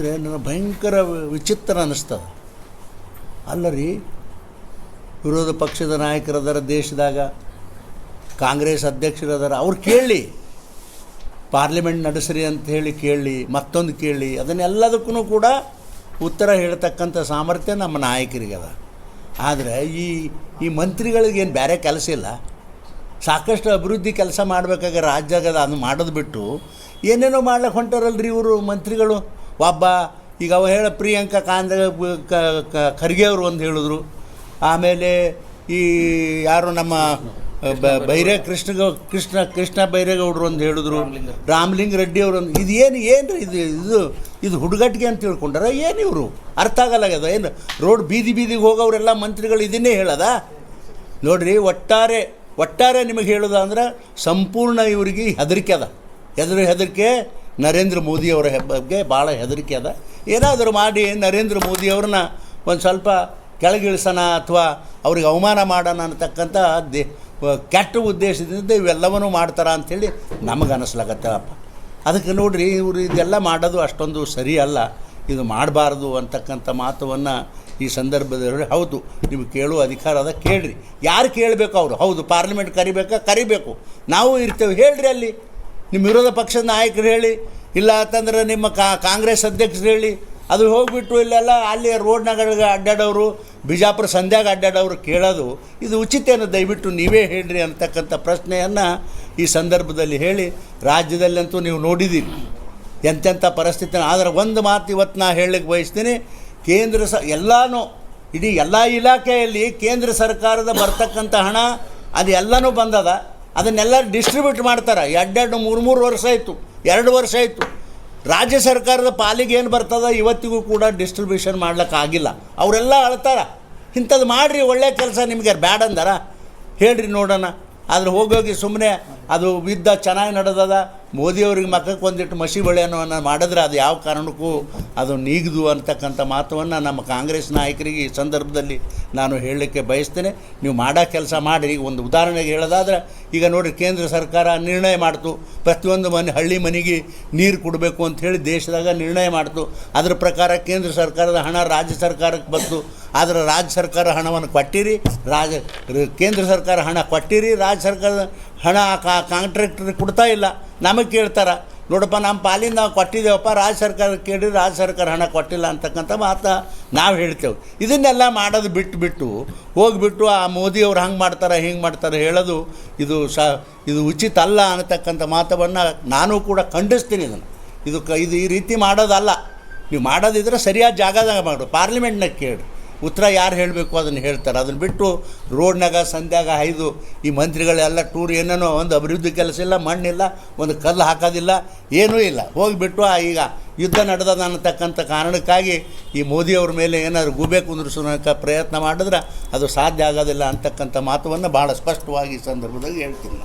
ಆದರೆ ನನಗೆ ಭಯಂಕರ ವಿಚಿತ್ರ ಅನ್ನಿಸ್ತದೆ. ಅಲ್ಲ ರೀ ವಿರೋಧ ಪಕ್ಷದ ನಾಯಕರದಾರ ದೇಶದಾಗ, ಕಾಂಗ್ರೆಸ್ ಅಧ್ಯಕ್ಷರದಾರ, ಅವ್ರು ಕೇಳಿ ಪಾರ್ಲಿಮೆಂಟ್ ನಡೆಸ್ರಿ ಅಂತ ಹೇಳಿ ಕೇಳಿ ಮತ್ತೊಂದು ಕೇಳಿ ಅದನ್ನೆಲ್ಲದಕ್ಕೂ ಕೂಡ ಉತ್ತರ ಹೇಳ್ತಕ್ಕಂಥ ಸಾಮರ್ಥ್ಯ ನಮ್ಮ ನಾಯಕರಿಗೆ ಅದ ಆದರೆ ಈ ಈ ಮಂತ್ರಿಗಳಿಗೇನು ಬೇರೆ ಕೆಲಸ ಇಲ್ಲ. ಸಾಕಷ್ಟು ಅಭಿವೃದ್ಧಿ ಕೆಲಸ ಮಾಡಬೇಕಾಗ ರಾಜ್ಯಾಗದ ಅದು ಮಾಡೋದು ಬಿಟ್ಟು, ಏನೇನೋ ಮಾಡ್ಲಿಕ್ಕೆ ಹೊಂಟಾರಲ್ರಿ ಇವರು ಮಂತ್ರಿಗಳು? ಒಬ್ಬ, ಈಗ ಅವ ಹೇಳ ಪ್ರಿಯಾಂಕಾ ಕಾಂದ ಖರ್ಗೆ ಅವರು ಒಂದು ಹೇಳಿದ್ರು. ಆಮೇಲೆ ಈ ಯಾರು ನಮ್ಮ ಬೈರೇ ಕೃಷ್ಣ ಕೃಷ್ಣ ಕೃಷ್ಣ ಬೈರೇಗೌಡರು ಒಂದು ಹೇಳಿದ್ರು. ರಾಮಲಿಂಗ ರೆಡ್ಡಿ ಅವರು ಇದು ಏನು ಏನು ಇದು ಇದು ಇದು ಹುಡುಗಟ್ಟಿಗೆ ಅಂತ ತಿಳ್ಕೊಂಡಾರ, ಏನು ಇವರು? ಅರ್ಥ ಆಗಲ್ಲಾಗ್ಯದ ಏನು? ರೋಡ್ ಬೀದಿ ಬೀದಿಗೆ ಹೋಗೋರೆಲ್ಲ ಮಂತ್ರಿಗಳು ಇದನ್ನೇ ಹೇಳದ? ನೋಡ್ರಿ, ಒಟ್ಟಾರೆ ಒಟ್ಟಾರೆ ನಿಮಗೆ ಹೇಳೋದು ಅಂದ್ರೆ ಸಂಪೂರ್ಣ ಇವರಿಗೆ ಹೆದರಿಕೆ ಅದ. ಹೆದರು, ಹೆದರಿಕೆ ನರೇಂದ್ರ ಮೋದಿಯವರ ಬಗ್ಗೆ ಭಾಳ ಹೆದರಿಕೆ ಅದ. ಏನಾದರೂ ಮಾಡಿ ನರೇಂದ್ರ ಮೋದಿಯವ್ರನ್ನ ಒಂದು ಸ್ವಲ್ಪ ಕೆಳಗಿಳಿಸೋಣ ಅಥವಾ ಅವ್ರಿಗೆ ಅವಮಾನ ಮಾಡೋಣ ಅನ್ನತಕ್ಕಂಥ ದೇ ಕೆಟ್ಟ ಉದ್ದೇಶದಿಂದ ಇವೆಲ್ಲವನ್ನೂ ಮಾಡ್ತಾರ ಅಂಥೇಳಿ ನಮಗೆ ಅನ್ನಿಸ್ಲಾಗತ್ತಪ್ಪ ಅದಕ್ಕೆ ನೋಡ್ರಿ, ಇವರು ಇದೆಲ್ಲ ಮಾಡೋದು ಅಷ್ಟೊಂದು ಸರಿ ಅಲ್ಲ ಇದು ಮಾಡಬಾರ್ದು ಅಂತಕ್ಕಂಥ ಮಾತವನ್ನು ಈ ಸಂದರ್ಭದಲ್ಲಿ ಹೌದು ನೀವು ಕೇಳುವ ಅಧಿಕಾರ ಅದ, ಕೇಳ್ರಿ. ಯಾರು ಕೇಳಬೇಕು ಅವರು? ಹೌದು, ಪಾರ್ಲಿಮೆಂಟ್ ಕರಿಬೇಕಾ? ಕರಿಬೇಕು. ನಾವು ಇರ್ತೇವೆ. ಹೇಳ್ರಿ ಅಲ್ಲಿ. ನಿಮ್ಮ ವಿರೋಧ ಪಕ್ಷದ ನಾಯಕರು ಹೇಳಿ, ಇಲ್ಲ ಅಂತಂದ್ರೆ ನಿಮ್ಮ ಕಾಂಗ್ರೆಸ್ ಅಧ್ಯಕ್ಷರು ಹೇಳಿ, ಅದು ಹೋಗ್ಬಿಟ್ಟು ಇಲ್ಲೆಲ್ಲ ಅಲ್ಲಿ ರೋಡ್ನಾಗ ಅಡ್ಡಾಡೋರು, ಬಿಜಾಪುರ ಸಂಧ್ಯಾಗ ಅಡ್ಡಾಡೋರು ಕೇಳೋದು, ಇದು ಉಚಿತೇನು ದಯವಿಟ್ಟು ನೀವೇ ಹೇಳ್ರಿ ಅಂತಕ್ಕಂಥ ಪ್ರಶ್ನೆಯನ್ನು ಈ ಸಂದರ್ಭದಲ್ಲಿ ಹೇಳಿ, ರಾಜ್ಯದಲ್ಲಂತೂ ನೀವು ನೋಡಿದ್ದೀರಿ. ಎಂತೆಂಥ ಪರಿಸ್ಥಿತಿ, ಆದರೆ ಒಂದು ಮಾತು ಇವತ್ತು ನಾ ಹೇಳಲಿಕ್ಕೆ ಬಯಸ್ತೀನಿ, ಕೇಂದ್ರ ಸ, ಎಲ್ಲನೂ, ಇಡೀ ಎಲ್ಲ ಇಲಾಖೆಯಲ್ಲಿ ಕೇಂದ್ರ ಸರ್ಕಾರದ ಬರ್ತಕ್ಕಂಥ ಹಣ, ಅದು ಎಲ್ಲನೂ ಬಂದದ. ಅದನ್ನೆಲ್ಲ ಡಿಸ್ಟ್ರಿಬ್ಯೂಟ್ ಮಾಡ್ತಾರೆ. ಎರಡೆರಡು, ಮೂರು ಮೂರು ವರ್ಷ ಆಯಿತು. ಎರಡು ವರ್ಷ ಆಯಿತು. ರಾಜ್ಯ ಸರ್ಕಾರದ ಪಾಲಿಗೆ ಏನು ಬರ್ತದ? ಇವತ್ತಿಗೂ ಕೂಡ ಡಿಸ್ಟ್ರಿಬ್ಯೂಷನ್ ಮಾಡ್ಲಿಕ್ಕಾಗಿಲ್ಲ ಅವರೆಲ್ಲ ಅಳ್ತಾರ. ಇಂಥದ್ದು ಮಾಡಿರಿ, ಒಳ್ಳೆ ಕೆಲಸ ನಿಮಗೆ. ಬ್ಯಾಡ ಅಂದಾರ. ಹೇಳ್ರಿ ನೋಡೋಣ. ಆದ್ರೆ ಹೋಗೋಗಿ ಸುಮ್ಮನೆ ಅದು ಯುದ್ಧ ಚೆನ್ನಾಗಿ ನಡೆದದ. ಮೋದಿಯವ್ರಿಗೆ ಮಕ್ಕಕ್ಕೆ ಒಂದಿಟ್ಟು ಮಸಿ ಬಳೆಯನ್ನು ಮಾಡಿದ್ರೆ ಅದು ಯಾವ ಕಾರಣಕ್ಕೂ ಅದು ನೀಗದು ಅಂತಕ್ಕಂಥ ಮಾತನ್ನು ನಮ್ಮ ಕಾಂಗ್ರೆಸ್ ನಾಯಕರಿಗೆ ಈ ಸಂದರ್ಭದಲ್ಲಿ ನಾನು ಹೇಳಲಿಕ್ಕೆ ಬಯಸ್ತೇನೆ. ನೀವು ಮಾಡೋ ಕೆಲಸ ಮಾಡಿರಿ ಒಂದು ಉದಾಹರಣೆಗೆ ಹೇಳೋದಾದ್ರೆ, ಈಗ ನೋಡಿ ಕೇಂದ್ರ ಸರ್ಕಾರ ನಿರ್ಣಯ ಮಾಡ್ತು. ಪ್ರತಿಯೊಂದು ಮನೆ, ಹಳ್ಳಿ ಮನೆಗೆ ನೀರು ಕೊಡಬೇಕು ಅಂತ ಹೇಳಿ ದೇಶದಾಗ ನಿರ್ಣಯ ಮಾಡ್ತು. ಅದರ ಪ್ರಕಾರ ಕೇಂದ್ರ ಸರ್ಕಾರದ ಹಣ ರಾಜ್ಯ ಸರ್ಕಾರಕ್ಕೆ ಬಂತು. ಆದರೆ ರಾಜ್ಯ ಸರ್ಕಾರ ಹಣವನ್ನು ಕೊಟ್ಟಿರಿ. ರಾಜ, ಕೇಂದ್ರ ಸರ್ಕಾರ ಹಣ ಕೊಟ್ಟಿರಿ. ರಾಜ್ಯ ಸರ್ಕಾರದ ಹಣ ಕಾಂಟ್ರಾಕ್ಟ್ರಿಗೆ ಕೊಡ್ತಾ ಇಲ್ಲ. ನಮಗೆ ಕೇಳ್ತಾರೆ. ನೋಡಪ್ಪ ನಮ್ಮ ಪಾಲಿಂದ ನಾವು ಕೊಟ್ಟಿದ್ದೇವಪ್ಪ, ರಾಜ್ಯ ಸರ್ಕಾರ ಕೇಳಿ ರಾಜ್ಯ ಸರ್ಕಾರ ಹಣ ಕೊಟ್ಟಿಲ್ಲ ಅಂತಕ್ಕಂಥ ಮಾತು ನಾವು ಹೇಳ್ತೇವೆ. ಇದನ್ನೆಲ್ಲ ಮಾಡೋದು ಬಿಟ್ಟು ಬಿಟ್ಟು ಹೋಗಿಬಿಟ್ಟು ಆ ಮೋದಿಯವ್ರು ಹಂಗೆ ಮಾಡ್ತಾರೆ, ಹಿಂಗೆ ಮಾಡ್ತಾರೆ ಹೇಳೋದು ಇದು ಸ, ಇದು ಉಚಿತ ಅಲ್ಲ ಅನ್ನತಕ್ಕಂಥ ಮಾತವನ್ನು ನಾನು ಕೂಡ ಖಂಡಿಸ್ತೀನಿ ಇದನ್ನು. ಇದು ಇದು ಈ ರೀತಿ ಮಾಡೋದಲ್ಲ. ನೀವು ಮಾಡೋದಿದ್ರೆ ಸರಿಯಾದ ಜಾಗದಾಗ ಮಾಡು ಪಾರ್ಲಿಮೆಂಟ್ನಾಗ ಕೇಳಿ. ಉತ್ತರ ಯಾರು ಹೇಳಬೇಕು ಅದನ್ನು ಹೇಳ್ತಾರೆ ಅದನ್ನು ಬಿಟ್ಟು ರೋಡ್ನಾಗ ಸಂಧ್ಯಾಗ ಐದು ಈ ಮಂತ್ರಿಗಳೆಲ್ಲ ಟೂರ್ ಏನೇನೋ ಒಂದು ಅಭಿವೃದ್ಧಿ ಕೆಲಸ ಇಲ್ಲ, ಮಣ್ಣಿಲ್ಲ, ಒಂದು ಕಲ್ಲು ಹಾಕೋದಿಲ್ಲ, ಏನೂ ಇಲ್ಲ ಹೋಗಿಬಿಟ್ಟು ಈಗ ಯುದ್ಧ ನಡೆದದ ಅನ್ನತಕ್ಕಂಥ ಕಾರಣಕ್ಕಾಗಿ ಈ ಮೋದಿಯವ್ರ ಮೇಲೆ ಏನಾದರೂ ಗುಬೆ ಕುಂದಿರಿಸೋಕ ಪ್ರಯತ್ನ ಮಾಡಿದ್ರೆ ಅದು ಸಾಧ್ಯ ಆಗೋದಿಲ್ಲ ಅಂತಕ್ಕಂಥ ಮಾತುವನ್ನು ಭಾಳ ಸ್ಪಷ್ಟವಾಗಿ ಈ ಸಂದರ್ಭದಲ್ಲಿ ಹೇಳ್ತೀನಿ.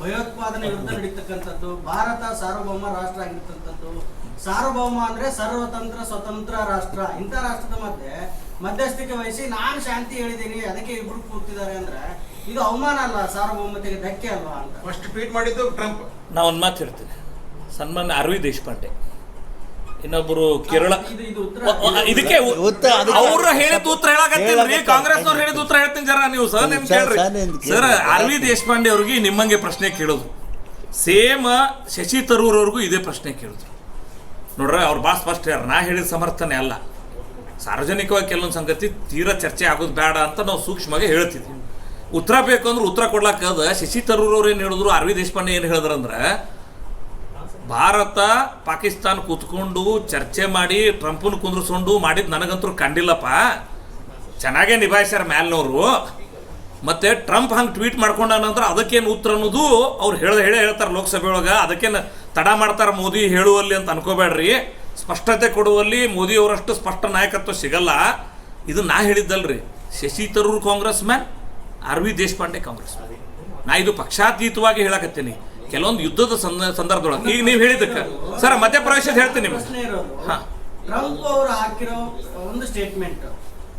ಭಯೋತ್ಪಾದನೆ ಯುದ್ಧ ನಡೀತಕ್ಕಂಥದ್ದು, ಭಾರತ ಸಾರ್ವಭೌಮ ರಾಷ್ಟ್ರ ಆಗಿರ್ತಕ್ಕಂಥದ್ದು ಸಾರ್ವಭೌಮ ಅಂದ್ರೆ ಸರ್ವತಂತ್ರ ಸ್ವತಂತ್ರ ರಾಷ್ಟ್ರ. ಇಂಥ ರಾಷ್ಟ್ರದ ಮಧ್ಯೆ ಮಧ್ಯಸ್ಥಿಕೆ ವಹಿಸಿ ನಾನು ಶಾಂತಿ ಹೇಳಿದ್ದೀನಿ ಅದಕ್ಕೆ ಇಬ್ರು ಕೂತಿದ್ದಾರೆ ಅಂದ್ರೆ ಇದು ಅವಮಾನ ಅಲ್ಲ ಸಾರ್ವಭೌಮತೆಗೆ ಧಕ್ಕೆ ಅಲ್ವಾ ಅಂತ? ಫಸ್ಟ್ ಟ್ವೀಟ್ ಮಾಡಿದ್ದು ಟ್ರಂಪ್ ನಾ ಒಂದು ಮಾತು ಹೇಳ್ತೀನಿ. ಸನ್ಮಾನ್ಯ ಅರವಿಂದ್ ದೇಶಪಾಂಡೆ. ಇನ್ನೊಬ್ಬರು ಕೇರಳ ಇದಕ್ಕೆ ಅವ್ರ ಹೇಳಿದ ಉತ್ತರ ಹೇಳಕತ್ತೀನಿ. ಕಾಂಗ್ರೆಸ್ ಅವ್ರು ಹೇಳಿದ ಉತ್ತರ ಹೇಳ್ತೀನಿ ಜರ ನೀವು. ಸರ್ ನಿಮ್ ಸರ್, ಕೇಳ್ರಿ. ಸರ್. ಅರವಿಂದ್ ದೇಶಪಾಂಡೆ ಅವ್ರಿಗೆ ನಿಮ್ಮಂಗೆ ಪ್ರಶ್ನೆ ಕೇಳೋದು. ಸೇಮ್ ಶಶಿ ತರೂರ್ ಅವ್ರಿಗೂ ಇದೇ ಪ್ರಶ್ನೆ ಕೇಳಿದ್ರು ನೋಡ್ರ ಅವ್ರು ಭಾಳ ಸ್ಪಷ್ಟ ಯಾರು? ನಾ ಹೇಳಿದ ಸಮರ್ಥನೆ ಅಲ್ಲ. ಸಾರ್ವಜನಿಕವಾಗಿ ಕೆಲವೊಂದು ಸಂಗತಿ ತೀರಾ ಚರ್ಚೆ ಆಗೋದು ಬೇಡ ಅಂತ ನಾವು ಸೂಕ್ಷ್ಮವಾಗಿ ಹೇಳ್ತಿದ್ವಿ. ಉತ್ತರ ಬೇಕು ಅಂದ್ರೆ ಉತ್ತರ ಕೊಡ್ಲಾಕದ ಶಶಿ ತರೂರ್ ಅವ್ರು ಏನು ಹೇಳಿದ್ರು? ಅರವಿ ದೇಶಪಾಂಡೆ ಏನು ಹೇಳಿದ್ರಂದ್ರೆ ಭಾರತ ಪಾಕಿಸ್ತಾನ ಕೂತ್ಕೊಂಡು ಚರ್ಚೆ ಮಾಡಿ ಟ್ರಂಪನ್ನು ಕುಂದ್ರಿಸ್ಕೊಂಡು ಮಾಡಿದ್ದು ನನಗಂತೂ ಕಂಡಿಲ್ಲಪ್ಪ. ಚೆನ್ನಾಗೇ ನಿಭಾಯಿಸ್ಯಾರ ಮ್ಯಾಲ್ನವರು. ಮತ್ತೆ ಟ್ರಂಪ್ ಹಂಗೆ ಟ್ವೀಟ್ ಮಾಡ್ಕೊಂಡ ನಂತರ ಅದಕ್ಕೇನು ಉತ್ತರ ಅನ್ನೋದು ಅವ್ರು ಹೇಳ ಹೇಳೇ ಹೇಳ್ತಾರೆ ಲೋಕಸಭೆ ಒಳಗೆ. ಅದಕ್ಕೇನು ತಡ ಮಾಡ್ತಾರೆ ಮೋದಿ ಹೇಳುವಲ್ಲಿ ಅಂತ ಅನ್ಕೋಬೇಡ್ರಿ. ಸ್ಪಷ್ಟತೆ ಕೊಡುವಲ್ಲಿ ಮೋದಿ ಅವರಷ್ಟು ಸ್ಪಷ್ಟ ನಾಯಕತ್ವ ಸಿಗಲ್ಲ. ಇದು ನಾ ಹೇಳಿದ್ದಲ್ರಿ. Shashi Tharoor Congress man Arvind Deshpande Congress man. ನಾ ಇದು ಪಕ್ಷಾತೀತವಾಗಿ ಹೇಳಕತ್ತೀನಿ. ಕೆಲವೊಂದು ಯುದ್ಧದ ಸಂದ ಸಂದರ್ಭದೊಳಗೆ. ಈಗ ನೀವು ಹೇಳಿದ್ದಕ್ಕೆ. ಸರ್ ಮಧ್ಯಪ್ರವೇಶದ ಹೇಳ್ತೀನಿ ನಿಮ್ಗೆ. ಇರೋದು. ಟ್ರಂಪ್ ಅವರು ಹಾಕಿರೋ ಒಂದು ಸ್ಟೇಟ್ಮೆಂಟ್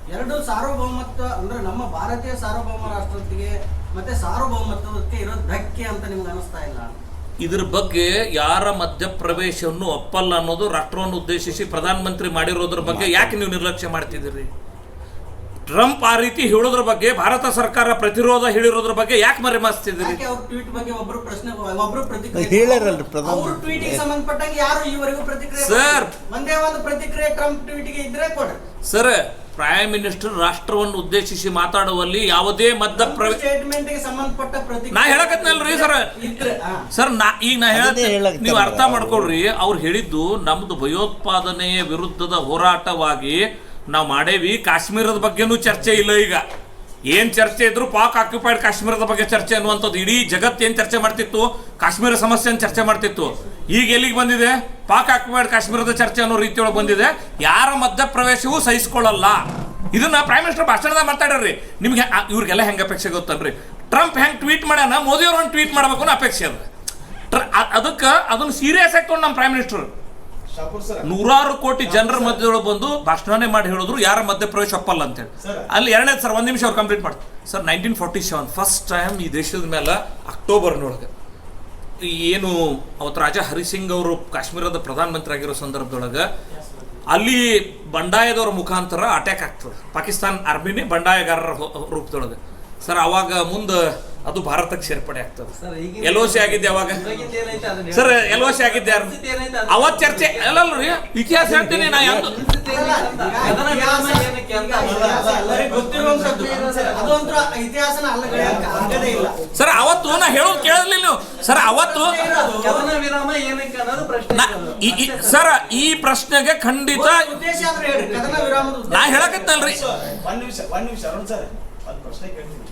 ಎರಡು ಸಾರ್ವಭೌಮತ್ವ ಅಂದ್ರೆ ನಮ್ಮ ಭಾರತೀಯ ಸಾರ್ವಭೌಮ ರಾಷ್ಟ್ರಕ್ಕೆ ಮತ್ತೆ ಸಾರ್ವಭೌಮತ್ವಕ್ಕೆ ಇರೋ ಧಕ್ಕೆ ಅಂತ ನಿಮ್ಗೆ ಅನಿಸ್ತಾ ಇಲ್ಲ? ಇದ್ರ ಬಗ್ಗೆ ಯಾರ ಮಧ್ಯಪ್ರವೇಶವನ್ನು ಒಪ್ಪಲ್ಲ ಅನ್ನೋದು ರಾಷ್ಟ್ರವನ್ನು ಉದ್ದೇಶಿಸಿ ಪ್ರಧಾನಮಂತ್ರಿ ಮಾಡಿರೋದ್ರ ಬಗ್ಗೆ ಯಾಕೆ ನೀವು ನಿರ್ಲಕ್ಷ್ಯ ಮಾಡ್ತಿದ್ದೀರಿ? ಟ್ರಂಪ್ ಆ ರೀತಿ ಹೇಳೋದ್ರ ಬಗ್ಗೆ ಭಾರತ ಸರ್ಕಾರ ಪ್ರತಿರೋಧ ಹೇಳಿರೋದ್ರ ಬಗ್ಗೆ ಯಾಕೆ ಮರೆಮಾಚ್ತಿದ್ದೀರಿ ಯಾಕೆ ಅವ್ರ ಟ್ವೀಟ್ ಬಗ್ಗೆ ಒಬ್ರು ಪ್ರಶ್ನೆ ಒಬ್ರು ಪ್ರತಿಕ್ರಿಯೆ ಹೇಳ್ಯಾರಲ್ರಿ ಪ್ರಧಾನ ಅವ್ರ ಟ್ವೀಟ್ ಸಂಬಂಧಪಟ್ಟಂಗೆ ಯಾರು ಈವರೆಗೂ ಪ್ರತಿಕ್ರಿಯೆ ಸರ್. ಒಂದೇ ಒಂದು ಪ್ರತಿಕ್ರಿಯೆ ಟ್ರಂಪ್ ಟ್ವೀಟ್ಗೆ ಇದ್ರೆ ಕೊಡ್ರಿ. ಸರ್ ಪ್ರೈಮ್ ಮಿನಿಸ್ಟರ್ ರಾಷ್ಟ್ರವನ್ನು ಉದ್ದೇಶಿಸಿ ಮಾತಾಡುವಲ್ಲಿ ಯಾವುದೇ ಮದ್ದ ಸ್ಟೇಟ್ಮೆಂಟ್ಗೆ ಸಂಬಂಧಪಟ್ಟ ಪ್ರತಿಕ್ರಿಯೆ ನಾ ಹೇಳಕತ್ನಲ್ರಿ ಸರ್. ಸರ್ ನಾ ಈಗ ನಾ ಹೇಳ್ತೀನಿ ಹೇಳ ನೀವು ಅರ್ಥ. ಮಾಡ್ಕೊಳ್ರಿ. ಅವ್ರು ಹೇಳಿದ್ದು ನಮ್ದು ಭಯೋತ್ಪಾದನೆಯ ವಿರುದ್ಧದ ಹೋರಾಟವಾಗಿ ನಾವು ಮಾಡೇವಿ. ಕಾಶ್ಮೀರದ ಬಗ್ಗೆನೂ ಚರ್ಚೆ ಇಲ್ಲ ಈಗ. ಏನ್ ಚರ್ಚೆ ಇದ್ರು ಪಾಕ್ ಆಕ್ಯುಪೈಡ್ ಕಾಶ್ಮೀರದ ಬಗ್ಗೆ ಚರ್ಚೆ ಅನ್ನುವಂಥದ್ದು. ಇಡೀ ಜಗತ್ತು ಏನು ಚರ್ಚೆ ಮಾಡ್ತಿತ್ತು? ಕಾಶ್ಮೀರ ಸಮಸ್ಯೆಯನ್ನು ಚರ್ಚೆ ಮಾಡ್ತಿತ್ತು. ಈಗ ಎಲ್ಲಿಗೆ ಬಂದಿದೆ? ಪಾಕ್ ಆಕ್ಯುಪೈಡ್ ಕಾಶ್ಮೀರದ ಚರ್ಚೆ ಅನ್ನೋ ರೀತಿಯೊಳಗೆ ಬಂದಿದೆ. ಯಾರ ಮಧ್ಯಪ್ರವೇಶವೂ ಸಹಿಸ್ಕೊಳ್ಳಲ್ಲ. ಇದನ್ನ ಪ್ರೈಮ್ ಮಿನಿಸ್ಟರ್ ಭಾಷಣದಾಗ ಮಾತಾಡ್ರಿ ನಿಮ್ಗೆ ಇವ್ರಿಗೆಲ್ಲ ಹೆಂಗೆ ಅಪೇಕ್ಷೆ ಗೊತ್ತನ್ರಿ? ಟ್ರಂಪ್ ಹೆಂಗೆ ಟ್ವೀಟ್ ಮಾಡ್ಯಾನ? ಮೋದಿ ಒಂದು ಟ್ವೀಟ್ ಮಾಡ್ಬೇಕು ಅನ್ನೋ ಅಪೇಕ್ಷೆ ಅದ ಅದಕ್ಕೆ ಅದನ್ನ ಸೀರಿಯಸ್ ಆಗಿ ನಮ್ಮ ಪ್ರೈಮ್ ಮಿನಿಸ್ಟರ್ ನೂರಾರು ಕೋಟಿ ಜನರ ಮಧ್ಯದೊಳಗೆ ಬಂದು ಭಾಷಣನೇ ಮಾಡಿ ಹೇಳಿದ್ರು ಯಾರ ಮಧ್ಯಪ್ರವೇಶ ಒಪ್ಪಲ್ಲ ಅಂತೇಳಿ ಅಲ್ಲಿ ಎರಡನೇ ಸರ್ ಒಂದು ನಿಮಿಷ ಅವ್ರು ಕಂಪ್ಲೀಟ್ ಮಾಡಿ. Sir nineteen forty seven first time ಈ ದೇಶದ ಮೇಲೆ ಅಕ್ಟೋಬರ್ನೊಳಗೆ ಏನು ಅವತ್ತು ರಾಜಾ ಹರಿಸಿಂಗ್ ಅವರು ಕಾಶ್ಮೀರದ ಪ್ರಧಾನಮಂತ್ರಿ ಆಗಿರೋ ಸಂದರ್ಭದೊಳಗೆ ಅಲ್ಲಿ ಬಂಡಾಯದವ್ರ ಮುಖಾಂತರ ಅಟ್ಯಾಕ್ ಆಗ್ತದೆ. ಪಾಕಿಸ್ತಾನ್ ಆರ್ಮಿನೇ ಬಂಡಾಯಗಾರರ ರೂಪದೊಳಗೆ. ಸರ್ ಅವಾಗ ಮುಂದೆ ಅದು ಭಾರತಕ್ಕೆ ಸೇರ್ಪಡೆ ಆಗ್ತದೆ. ಎಲ್ ಓ ಸಿ ಆಗಿದ್ದೆ ಅವಾಗ. ಸರ್ ಎಲ್ ಓ ಸಿ ಆಗಿದ್ದೆ ಯಾರು? ಅವತ್ ಚರ್ಚೆ ಅಲ್ಲಲ್ರಿ ಇತಿಹಾಸ ಹೇಳ್ತೀನಿ ನಾ ಯಾವ್ದು ಸರ್ ಅವತ್ತು ನಾ ಹೇಳೋದು ಕೇಳಲಿಲ್ಲ ನೀವು. ಸರ್ ಅವತ್ತು ಕದನ ವಿರಾಮ ಏನಕ್ಕೆ ಅನ್ನೋದು ಪ್ರಶ್ನೆ ಈ- ಈ- ಸರ್ ಈ ಪ್ರಶ್ನೆಗೆ ಖಂಡಿತ ಉದ್ದೇಶ ಆದ್ರೆ ಹೇಳ್ರಿ ಕದನ ವಿರಾಮದ ಉದ್ದೇಶ. ನಾ ಹೇಳಕತ್ತಲ್ರಿ. ಒಂದ್ ನಿಮಿಷ ಒಂದ್ ನಿಮಿಷ ಅರುಣ್ ಸರ್ ಒಂದ್ ಪ್ರಶ್ನೆ ಕೇಳ್ತೀನಿ.